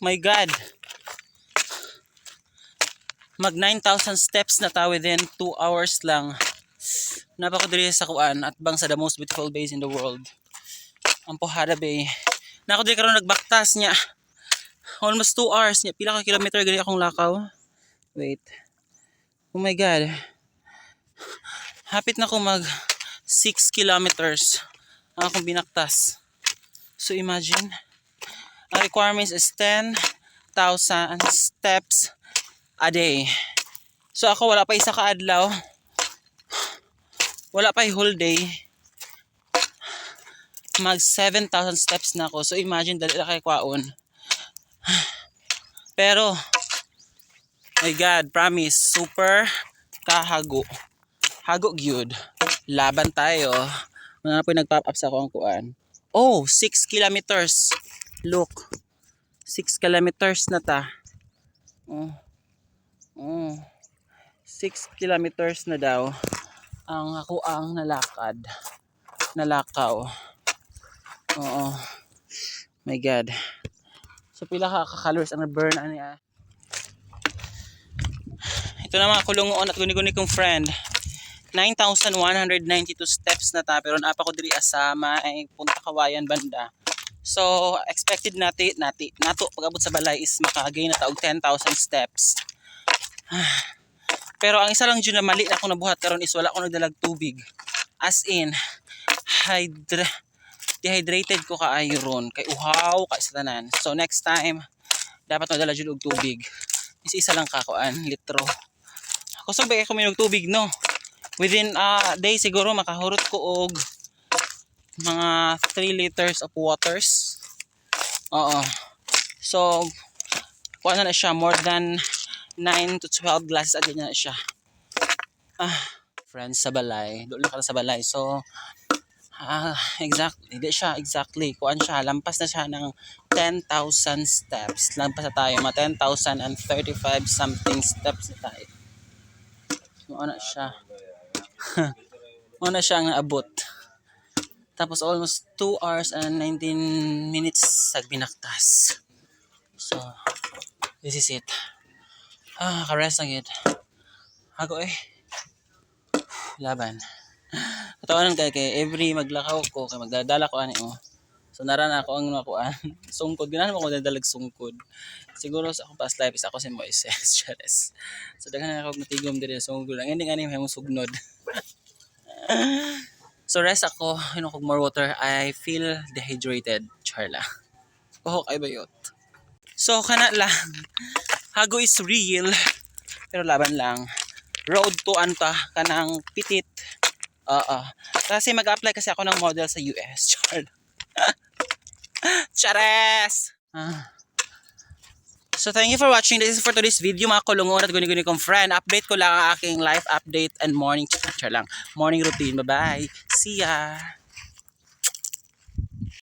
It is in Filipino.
My God. Mag 9,000 steps na ta within 2 hours lang. Napakadiri sa kuan at bang sa the most beautiful bays in the world. Ang Pohada Bay. Nako di karon nagbaktas niya. Almost 2 hours niya. Pila ka kilometer gani akong lakaw. Wait. Oh my God. Hapit na ko mag 6 kilometers ang akong binaktas. So imagine, ang requirements is 10,000 steps a day. So ako wala pa isa ka adlaw. Wala pa whole day. Mag 7,000 steps na ako. So imagine dali na kay kwaon. Pero my God, promise, super kahago. Hago gyud. Laban tayo. Mga po nag-pop up sa akong kuan. Oh, 6 kilometers. Look. 6 kilometers na ta. Oh. Oh. 6 kilometers na daw ang ako ang nalakad. Nalakaw. Oo. My God. So pila ka ka-calories ang na-burn ani ah. Ito na mga kulungoon at guni-guni kong friend. 9,192 steps na ta pero napa ko diri asama ay punta kawayan banda. So expected nati nati nato pag-abot sa balay is makagain na ta og 10,000 steps. Pero ang isa lang dyan na mali na ako nabuhat karon is wala ko nagdalag tubig. As in, hydra dehydrated ko kaayo ron. Kay uhaw, kay sa tanan. So next time, dapat magdala dyan og tubig. Is isa lang kakuan, litro. Ako sabay ako minog tubig, no? Within a day siguro makahurot ko og mga 3 liters of waters. Oo. So, kuha na na siya more than 9 to 12 glasses a day na siya. Ah, friends sa balay. Doon ka sa balay. So, ah, exactly. Hindi siya exactly. Kuan siya. Lampas na siya ng 10,000 steps. Lampas na tayo. Mga 10,035 something steps na tayo. So, ano siya. Ano siya ang abot. Tapos almost 2 hours and 19 minutes sa binaktas. So, this is it. Ah, karest na gid. Ako eh. Laban. Katawanan kay kay every maglakaw ko kay magdadala ko ani oh. So narana ako ang makuan. Sungkod ganahan mo ko dalag sungkod. Siguro sa akong past life is ako si Moises Chares. So daghan na ako matigom diri sa sungkod. Ang ending ani may sugnod. so rest ako, inom kog more water. I feel dehydrated, charla. Kuho kay bayot. So kana lang. Hago is real. Pero laban lang. Road to anta kanang pitit. Oo. Kasi mag-apply kasi ako ng model sa US. Char. Chares! Ah. So thank you for watching. This is for today's video mga kulungon at guni-guni kong friend. Update ko lang ang aking life update and morning char lang. Morning routine. Bye-bye. See ya!